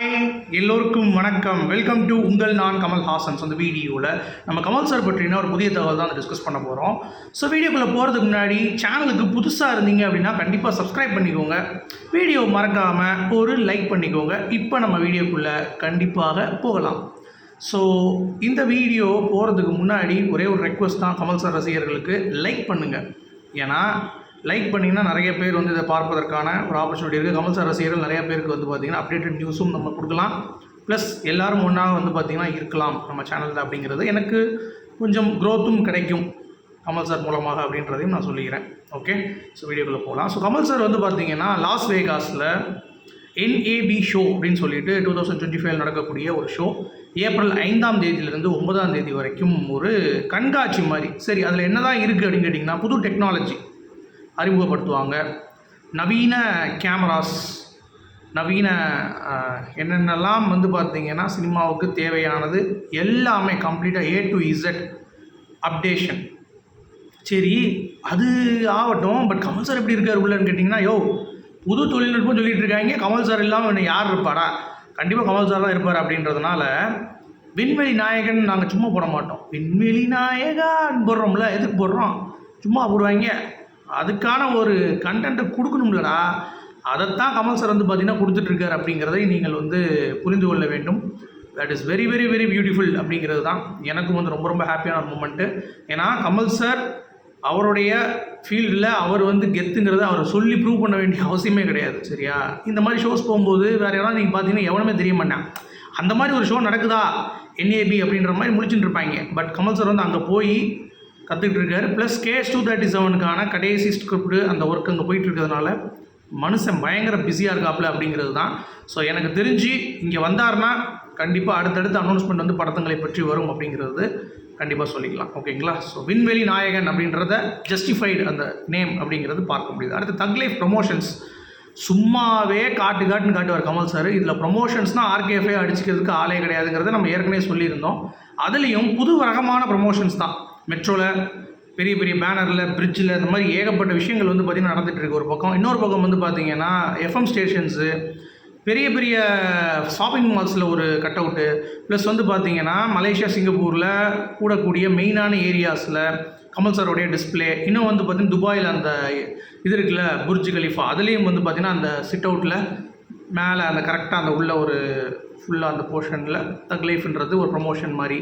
எல்லோருக்கும் வணக்கம். Welcome to உங்கள் நான் கமல் ஹாசன்ஸ் அந்த வீடியோவில் நம்ம கமல் சார் பற்றின ஒரு புதிய தகவல் தான் டிஸ்கஸ் பண்ண போகிறோம் ஸோ வீடியோக்குள்ளே போகிறதுக்கு முன்னாடி சேனலுக்கு புதுசாக இருந்தீங்க அப்படின்னா கண்டிப்பாக சப்ஸ்கிரைப் பண்ணிக்கோங்க. வீடியோ மறக்காமல் ஒரு லைக் பண்ணிக்கோங்க. இப்போ நம்ம வீடியோக்குள்ளே கண்டிப்பாக போகலாம். ஸோ இந்த வீடியோ போகிறதுக்கு முன்னாடி ஒரே ஒரு ரெக்வஸ்ட் தான் கமல் சார் ரசிகர்களுக்கு. லைக் பண்ணுங்கள் ஏன்னா லைக் பண்ணிங்கன்னா நிறைய பேர் வந்து இதை பார்ப்பதற்கான ஒரு ஆப்பர்ச்சுனிட்டி இருக்குது கமல் சார் ரசிகர்கள் நிறைய பேருக்கு வந்து பார்த்திங்கன்னா அப்டேட்டட் நியூஸும் நம்ம கொடுக்கலாம். ப்ளஸ் எல்லாரும் ஒன்றாக வந்து பார்த்திங்கன்னா இருக்கலாம் நம்ம சேனலில் அப்படிங்கிறது. எனக்கு கொஞ்சம் க்ரோத்தும் கிடைக்கும் கமல் சார் மூலமாக அப்படின்றதையும் நான் சொல்லிக்கிறேன். ஓகே ஸோ வீடியோக்குள்ளே போகலாம். ஸோ கமல் சார் வந்து பார்த்திங்கன்னா லாஸ் வேகாஸில் என்ஏபி ஷோ அப்படின்னு சொல்லிட்டு டூ தௌசண்ட் டுவெண்ட்டி ஃபைவ் நடக்கக்கூடிய ஒரு ஷோ ஏப்ரல் ஐந்தாம் தேதியிலிருந்து ஒன்பதாம் தேதி வரைக்கும் ஒரு கண்காட்சி மாதிரி. சரி அதில் என்ன தான் இருக்குது அப்படின்னு கேட்டிங்கன்னா புது டெக்னாலஜி அறிமுகப்படுத்துவாங்க. நவீன கேமராஸ் நவீன என்னென்னலாம் வந்து பார்த்திங்கன்னா சினிமாவுக்கு தேவையானது எல்லாமே கம்ப்ளீட்டாக ஏ டு இசட் அப்டேஷன் சரி அது ஆகட்டும் பட் கமல் சார் எப்படி இருக்கார் உள்ளன்னு கேட்டிங்கன்னா யோ புது தொழில்நுட்பம் சொல்லிகிட்டு இருக்காங்க. கமல் சார் இல்லாமல் இன்னும் யார் இருப்பாரா கண்டிப்பாக கமல் சார் தான் இருப்பார் அப்படின்றதுனால விண்வெளி நாயகன் நாங்கள் சும்மா போட மாட்டோம். விண்வெளி நாயகான்னு போடுறோம்ல எதுக்கு போடுறோம்? சும்மா போடுவாங்க. அதுக்கான ஒரு கண்டென்ட்டை கொடுக்கணும்லடா. அதைத்தான் கமல் சார் வந்து பார்த்தீங்கன்னா கொடுத்துட்ருக்காரு அப்படிங்கிறதை நீங்கள் வந்து புரிந்து கொள்ள வேண்டும். That is very very very beautiful அப்படிங்கிறது தான். எனக்கும் வந்து ரொம்ப ரொம்ப ஹாப்பியான ஒரு மூமெண்ட்டு ஏன்னா கமல் சார் அவருடைய ஃபீல்டில் அவர் வந்து கெத்துங்கிறத அவர் சொல்லி ப்ரூவ் பண்ண வேண்டிய அவசியமே கிடையாது சரியா? இந்த மாதிரி ஷோஸ் போகும்போது வேறு யாராவது நீங்கள் பார்த்தீங்கன்னா எவனுமே தெரிய மாட்டேன். அந்த மாதிரி ஒரு ஷோ நடக்குதா? என்ஏபி அப்படின்ற மாதிரி முடிச்சுட்டு இருப்பாங்க. பட் கமல் சார் வந்து அங்கே போய் கற்றுக்கிட்டு இருக்காரு ப்ளஸ் கேஎஸ் டூ தேர்ட்டி செவனுக்கான கடைசி ஸ்கிரிப்டு அந்த ஒர்க் அங்கே போயிட்டு இருக்கிறதுனால மனுஷன் பயங்கர பிஸியாக இருக்காப்புல அப்படிங்கிறது தான். ஸோ எனக்கு தெரிஞ்சு இங்கே வந்தாருன்னா கண்டிப்பாக அடுத்தடுத்த அனௌன்ஸ்மெண்ட் வந்து படத்தங்களை பற்றி வரும் அப்படிங்கிறது கண்டிப்பாக சொல்லிக்கலாம். ஓகேங்களா ஸோ விண்வெளி நாயகன் அப்படின்றத ஜஸ்டிஃபைடு அந்த நேம் அப்படிங்கிறது பார்க்க முடியுது. அடுத்து தக் லைஃப் ப்ரொமோஷன்ஸ் சும்மாவே காட்டு காட்டுன்னு காட்டுவார் கமல் சார் இதில் ப்ரொமோஷன்ஸ்னால் ஆர்கேஎஃப்ஐ அடிச்சுக்கிறதுக்கு ஆளே கிடையாதுங்கிறத நம்ம ஏற்கனவே சொல்லியிருந்தோம். அதுலேயும் புது ரகமான ப்ரொமோஷன்ஸ் தான். மெட்ரோவில் பெரிய பெரிய பேனரில் பிரிட்ஜில் இந்த மாதிரி ஏகப்பட்ட விஷயங்கள் வந்து பார்த்திங்கன்னா நடந்துகிட்ருக்கு ஒரு பக்கம். இன்னொரு பக்கம் வந்து பார்த்திங்கன்னா எஃப்எம் ஸ்டேஷன்ஸு பெரிய பெரிய ஷாப்பிங் மால்ஸில் ஒரு கட் அவுட்டு ப்ளஸ் வந்து பார்த்திங்கன்னா மலேசியா சிங்கப்பூரில் கூடக்கூடிய மெயினான ஏரியாஸில் கமல் சாரோடைய டிஸ்ப்ளே இன்னும் வந்து பார்த்திங்கன்னா துபாயில் அந்த இது இருக்குல்ல புர்ஜ் கலிஃபா அதுலேயும் வந்து பார்த்திங்கன்னா அந்த சிட் அவுட்டில் மேலே அந்த கரெக்டாக அந்த உள்ள ஒரு ஃபுல்லாக அந்த போர்ஷனில் தக் லைஃப்ன்றது ஒரு ப்ரமோஷன் மாதிரி.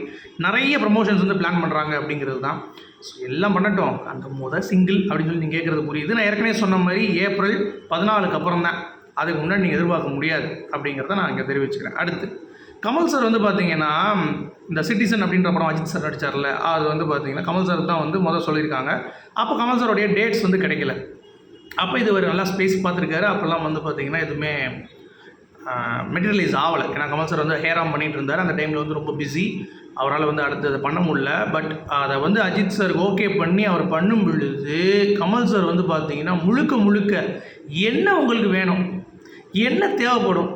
நிறைய ப்ரமோஷன்ஸ் வந்து பிளான் பண்ணுறாங்க அப்படிங்கிறது தான். ஸோ எல்லாம் பண்ணட்டும். அந்த முதல் சிங்கிள் அப்படின்னு சொல்லி நீங்கள் கேட்குறது புரியுது. நான் ஏற்கனவே சொன்ன மாதிரி ஏப்ரல் பதினாலுக்கு அப்புறம் தான். அதுக்கு முன்னாடி நீங்கள் எதிர்பார்க்க முடியாது அப்படிங்கிறத நான் இங்கே தெரிவிச்சுக்கிறேன். அடுத்து கமல் சார் வந்து பார்த்தீங்கன்னா இந்த சிட்டிசன் அப்படின்ற படம் அஜித் சார் நடிச்சார்ல அது வந்து பார்த்தீங்கன்னா கமல் சார் தான் வந்து முதல் சொல்லியிருக்காங்க. அப்போ கமல் சாருடைய டேட்ஸ் வந்து கிடைக்கல. அப்போ இது ஒரு நல்லா ஸ்பேஸ் பார்த்துருக்காரு. அப்போல்லாம் வந்து பார்த்தீங்கன்னா எதுவுமே மெட்டீரியலைஸ் ஆகலை. ஏன்னா கமல் சார் வந்து ஹேராம் பண்ணிகிட்டு இருந்தார். அந்த டைமில் வந்து ரொம்ப பிஸி அவரால் வந்து அடுத்தது பண்ண முடில பட் அதை வந்து அஜித் சார் ஓகே பண்ணி அவர் பண்ணும் பொழுது கமல் சார் வந்து பார்த்தீங்கன்னா முழுக்க முழுக்க என்ன உங்களுக்கு வேணும்? என்ன தேவைப்படும்?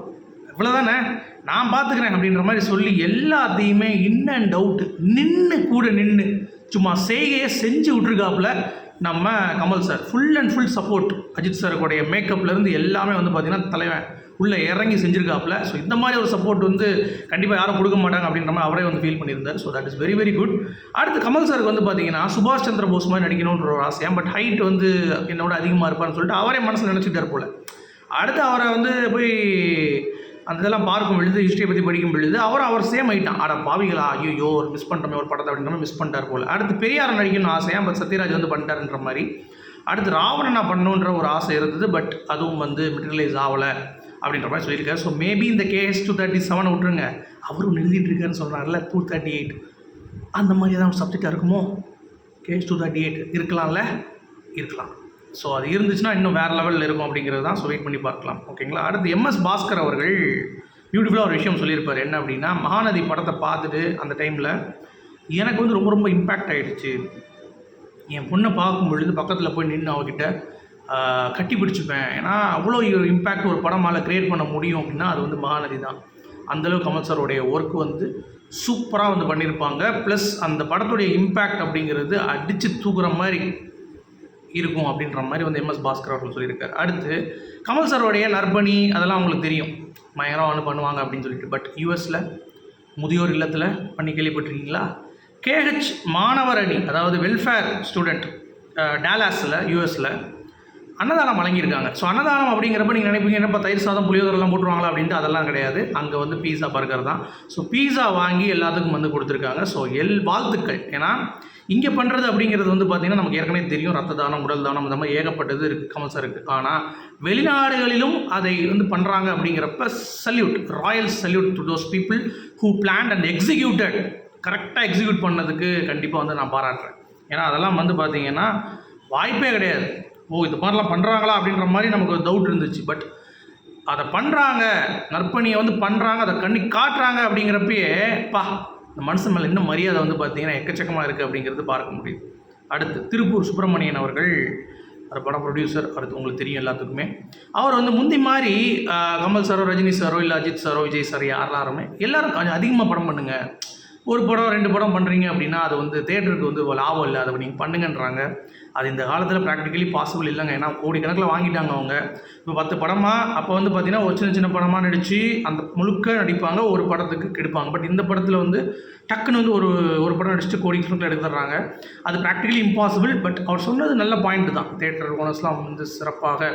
இவ்வளோதானே நான் பார்த்துக்கிறேன் அப்படின்ற மாதிரி சொல்லி எல்லாத்தையுமே இன் அண்ட் அவுட் நின்று கூட நின்று சும்மா செய்கையை செஞ்சு விட்ருக்காப்புல நம்ம Kamal sir full and full support Ajith சாருடைய மேக்கப்லேருந்து எல்லாமே வந்து பார்த்திங்கன்னா தலைவன். உள்ளே இறங்கி செஞ்சுருக்காப்புல. ஸோ இந்த மாதிரி ஒரு சப்போர்ட் வந்து கண்டிப்பாக யாரும் கொடுக்க மாட்டாங்க அப்படின்ற மாதிரி அவரே வந்து ஃபீல் பண்ணியிருந்தார். So that is very very good அடுத்து கமல் சாருக்கு வந்து பார்த்தீங்கன்னா சுபாஷ் சந்திர போஸ் மாதிரி நடிக்கணுன்ற ஒரு ஆசையாக பட் ஹைட் வந்து என்னோட அதிகமாக இருப்பார்னு சொல்லிட்டு அவரே மனசில் நினச்சிட்டார் போல். அடுத்து அவரை வந்து போய் அந்த இதெல்லாம் பார்க்கும் பொழுது ஹிஸ்ட்ரியை பற்றி படிக்கும் பொழுது அவர் அவர் சேம் ஆயிட்டான். ஆட பாவிகளா ஐயோ ஒரு மிஸ் பண்ணுறோமே ஒரு படத்தை அப்படின்ற மிஸ் பண்ணிட்டார் போல். அடுத்து பெரியார் நடிக்கணும்னு ஆசையாக பட் சத்யராஜ் வந்து பண்ணிட்டாருன்ற மாதிரி. அடுத்து ராவணனா பண்ணணுன்ற ஒரு ஆசை இருந்தது பட் அதுவும் வந்து மெட்டீரியலைஸ் ஆகலை அப்படின்ற மாதிரி சொல்லியிருக்காரு. ஸோ மேபி இந்த கேஎஸ் டூ தேர்ட்டி செவனை விட்டுருங்க. அவரும் எழுதிட்டு இருக்காருன்னு சொல்கிறாருல டூ தேர்ட்டி எயிட் அந்த மாதிரி ஏதாவது சப்ஜெக்டாக இருக்குமோ? கேஎஸ் டூ தேர்ட்டி எயிட் இருக்கலாம்ல? இருக்கலாம். ஸோ அது இருந்துச்சுன்னா இன்னும் வேறு லெவலில் இருக்கும் அப்படிங்கிறது தான். ஸோ வெயிட் பண்ணி பார்க்கலாம். ஓகேங்களா? அடுத்து எம்எஸ் பாஸ்கர் அவர்கள் பியூட்டிஃபுல்லாக ஒரு விஷயம் சொல்லியிருப்பார். என்ன அப்படின்னா மகாநதி படத்தை பார்த்துட்டு அந்த டைமில் எனக்கு வந்து ரொம்ப ரொம்ப இம்பேக்ட் ஆகிடுச்சு என் பொண்ணை பார்க்கும் பொழுது பக்கத்தில் போய் நின்று அவகிட்ட கட்டி பிடிச்சிப்பேன். ஏன்னா அவ்வளோ ஒரு இம்பேக்ட் ஒரு படமால் க்ரியேட் பண்ண முடியும் அப்படின்னா அது வந்து மகாநதி தான். அந்தளவு கமல் சாருடைய ஒர்க் வந்து சூப்பராக வந்து பண்ணியிருப்பாங்க. ப்ளஸ் அந்த படத்துடைய இம்பேக்ட் அப்படிங்கிறது அடித்து தூக்குற மாதிரி இருக்கும் அப்படின்ற மாதிரி வந்து எம்எஸ் பாஸ்கர் அவர்கள் சொல்லியிருக்காரு. அடுத்து கமல் சாரோடைய நற்பணி அதெல்லாம் அவங்களுக்கு தெரியும். பயங்கரம் ஒன்று பண்ணுவாங்க அப்படின்னு சொல்லிட்டு. பட் யூஎஸில் முதியோர் இல்லத்தில் பண்ணி கேள்விப்பட்டிருக்கீங்களா? கேஹெச் மாணவர் அணி அதாவது வெல்ஃபேர் ஸ்டூடெண்ட் டேலாஸில் யூஎஸில் அன்னதானம் வழங்கியிருக்காங்க. ஸோ அன்னதானம் அப்படிங்கிறப்ப நீங்கள் நினைப்பீங்க என்னப்பா தயிர் சாதம் புளியோதரெல்லாம் போட்டுருவாங்களா அப்படின்ட்டு அதெல்லாம் கிடையாது. அங்கே வந்து பீஸா பர்கர் தான். ஸோ பீஸா வாங்கி எல்லாத்துக்கும் வந்து கொடுத்துருக்காங்க. ஸோ எல் வாழ்த்துக்கள். ஏன்னா இங்கே பண்ணுறது அப்படிங்கிறது வந்து பார்த்திங்கன்னா நமக்கு ஏற்கனவே தெரியும். ரத்த தானம் உடல் தானம் இந்த மாதிரி ஏகப்பட்டது இருக்குது கமல்சா இருக்குது ஆனால் வெளிநாடுகளிலும் அதை வந்து பண்ணுறாங்க அப்படிங்கிறப்ப salute royal salute to those people who plan and executed கரெக்டாக எக்ஸிக்யூட் பண்ணதுக்கு கண்டிப்பாக வந்து நான் பாராட்டுறேன். ஏன்னா அதெல்லாம் வந்து பார்த்திங்கன்னா வாய்ப்பே கிடையாது. ஓ இது மாதிரிலாம் பண்ணுறாங்களா அப்படின்ற மாதிரி நமக்கு ஒரு டவுட் இருந்துச்சு. பட் அதை பண்ணுறாங்க நற்பணியை வந்து பண்ணுறாங்க அதை கண்ணி காட்டுறாங்க அப்படிங்கிறப்பயே பா மனசு மனுஷன் மேலே இன்னும் மரியாதை வந்து பார்த்தீங்கன்னா எக்கச்சக்கமாக இருக்குது அப்படிங்கிறது பார்க்க முடியுது. அடுத்து திருப்பூர் சுப்பிரமணியன் அவர்கள் ஒரு படம் ப்ரொடியூசர் அடுத்து உங்களுக்கு தெரியும் எல்லாத்துக்குமே. அவர் வந்து முந்தி மாதிரி கமல் சாரோ ரஜினி சாரோ இல்லை அஜித் சாரோ விஜய் சார் யாரெல்லாருமே எல்லாரும் கொஞ்சம் அதிகமாக படம் பண்ணுங்கள் ஒரு படம் ரெண்டு படம் பண்ணுறீங்க அப்படின்னா அது வந்து தேட்டருக்கு வந்து லாபம் இல்லை. அதை நீங்கள் பண்ணுங்கன்றாங்க. அது இந்த காலத்தில் ப்ராக்டிக்கலி பாசிபிள் இல்லைங்க. ஏன்னா கோடிக்கணக்கில் வாங்கிட்டாங்க அவங்க. இப்போ பத்து படமாக அப்போ வந்து பார்த்தீங்கன்னா ஒரு சின்ன சின்ன படமாக நடித்து அந்த முழுக்க நடிப்பாங்க ஒரு படத்துக்கு கெடுப்பாங்க. பட் இந்த படத்தில் வந்து டக்குன்னு வந்து ஒரு ஒரு படம் நடிச்சுட்டு கோடிக்கணக்கில் எடுத்துடுறாங்க. அது ப்ராக்டிக்கலி இம்பாசிபிள் பட் அவர் சொன்னது நல்ல பாயிண்ட் தான். தேட்டர் ஓனர்ஸ்லாம் வந்து சிறப்பாக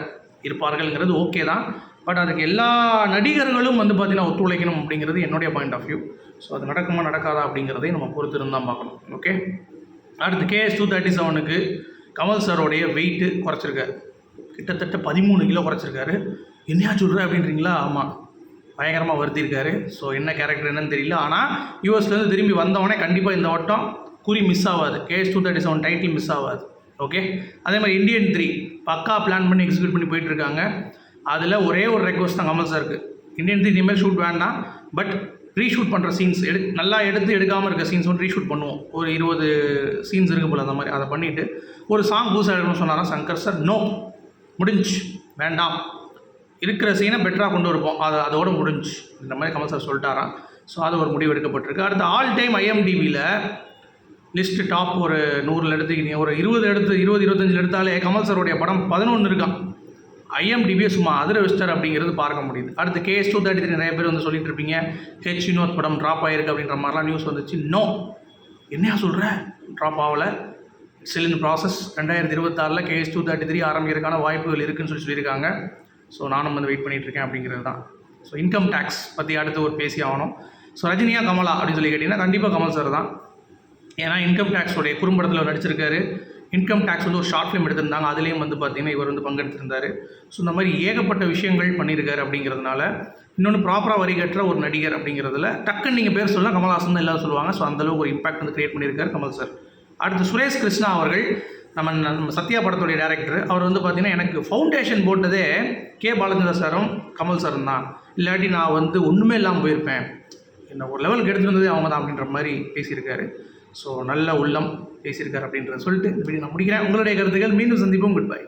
இருப்பார்கள்ங்கிறது ஓகே தான். பட் அதுக்கு எல்லா நடிகர்களும் வந்து பார்த்தீங்கன்னா ஒத்துழைக்கணும் அப்படிங்கிறது என்னுடைய பாயிண்ட் ஆஃப் வியூ ஸோ அது நடக்குமா நடக்காதா அப்படிங்கிறதையும் நம்ம பொறுத்து இருந்தால் பார்க்கணும். ஓகே அடுத்து கேஎஸ் டூ தேர்ட்டி செவனுக்கு கமல் சாரோடைய வெயிட்டு குறைச்சிருக்காரு. கிட்டத்தட்ட பதிமூணு கிலோ குறைச்சிருக்காரு. என்னையா சொல்கிற அப்படின்றீங்களா? ஆமாம் பயங்கரமாக வருத்திருக்காரு ஸோ என்ன கேரக்டர் என்னன்னு தெரியல. ஆனால் யூஎஸ்லேருந்து திரும்பி வந்தவொடனே கண்டிப்பாக இந்த வட்டம் குறி மிஸ் ஆகாது KS two thirty seven title miss ஆகாது ஓகே அதே மாதிரி இந்தியன் த்ரீ பக்கா பிளான் பண்ணி எக்ஸிக்யூட் பண்ணி போயிட்டுருக்காங்க அதில் ஒரே ஒரு ரெக்வஸ்ட் தான் கமல் சாருக்கு இந்தியன் தி இனிமேல் ஷூட் வேண்டாம். பட் ரீஷூட் பண்ணுற சீன்ஸ் எடு நல்லா எடுத்து எடுக்காமல் இருக்க சீன்ஸ் வந்து ரீஷூட் பண்ணுவோம். ஒரு இருபது சீன்ஸ் இருக்கு போல் அந்த மாதிரி. அதை பண்ணிவிட்டு ஒரு சாங் புதுசாக எடுக்கணும்னு சொன்னாராம் சங்கர் சார் நோ முடிஞ்சு வேண்டாம். இருக்கிற சீனை பெட்டராக கொண்டு வருவோம். அது அதோட முடிஞ்சு இந்த மாதிரி கமல் சார் சொல்லிட்டாராம். ஸோ அது ஒரு முடிவு எடுக்கப்பட்டிருக்கு. அடுத்து ஆல் டைம் ஐஎம்டிவியில் லிஸ்ட்டு டாப் ஒரு நூறில் எடுத்துக்கிட்டீங்க. ஒரு இருபது எடுத்து இருபது இருபத்தஞ்சில் எடுத்தாலே கமல் சாருடைய படம் பதினொன்று இருக்கான் ஐஎம்டிபியை சும்மா அதிர விஸ்டர் அப்படிங்கிறது பார்க்க முடியுது. அடுத்து கேஎஸ் டூ தேர்ட்டி த்ரீ நிறைய பேர் வந்து சொல்லிட்டு இருப்பீங்க. ஹெச் வினோத் படம் ட்ராப் ஆயிருக்கு அப்படின்ற மாதிரிலாம் நியூஸ் வந்துச்சு. நோ என்னையா சொல்கிற ட்ராப் ஆகலை. ஸ்டில் இன் ப்ராசஸ் ரெண்டாயிரத்தி இருபத்தாறில் கேஎஸ் டூ தேர்ட்டி த்ரீ ஆரம்பிக்கிறதுக்கான வாய்ப்புகள் இருக்குன்னு சொல்லி சொல்லியிருக்காங்க. ஸோ நானும் வந்து வெயிட் பண்ணிகிட்ருக்கேன் அப்படிங்கிறது தான். ஸோ இன்கம் டேக்ஸ் பற்றி அடுத்து ஒரு பேசி ஆகணும். ஸோ ரஜினியா கமலா அப்படின்னு சொல்லி கேட்டிங்கன்னா கண்டிப்பாக கமல் சார் தான். ஏன்னா இன்கம் டேக்ஸோடைய குறும்படத்தில் நடிச்சிருக்காரு. இன்கம் டேக்ஸ் வந்து ஒரு ஷார்ட் ஃபிலிம் எடுத்திருந்தாங்க. அதுலேயும் வந்து பார்த்தீங்கன்னா இவர் வந்து பங்கெடுத்திருந்தார். ஸோ இந்த மாதிரி ஏகப்பட்ட விஷயங்கள் பண்ணியிருக்காரு அப்படிங்கிறதுனால இன்னொன்று ப்ராப்பராக வரி கட்டுற ஒரு நடிகர் அப்படிங்கிறதுல டக்குன்னு நீங்கள் பேர் சொல்லலாம் கமல்ஹாசன் தான் எல்லாரும் சொல்லுவாங்க. ஸோ அந்தளவுக்கு ஒரு இம்பாக்ட் வந்து கிரியேட் பண்ணியிருக்காரு கமல் சார் அடுத்து சுரேஷ் கிருஷ்ணா அவர்கள் நம்ம நம்ம சத்யா படத்துடைய டேரக்டர் அவர் வந்து பார்த்தீங்கன்னா எனக்கு ஃபவுண்டேஷன் போட்டதே கே. பாலச்சந்திர சாரும் கமல் சாரும் தான். இல்லாட்டி நான் வந்து ஒன்றுமே இல்லாமல் போயிருப்பேன். என்ன ஒரு லெவலுக்கு எடுத்துகிட்டு வந்ததே அவங்க தான் அப்படின்ற மாதிரி பேசியிருக்காரு. ஸோ நல்ல உள்ளம் பேசியிருக்கார் அப்படின்றத சொல்லிட்டு இந்த வீடியோ நான் முடிக்கிறேன். உங்களுடைய கருத்துக்கள் மீண்டும் சந்திப்போம். Good bye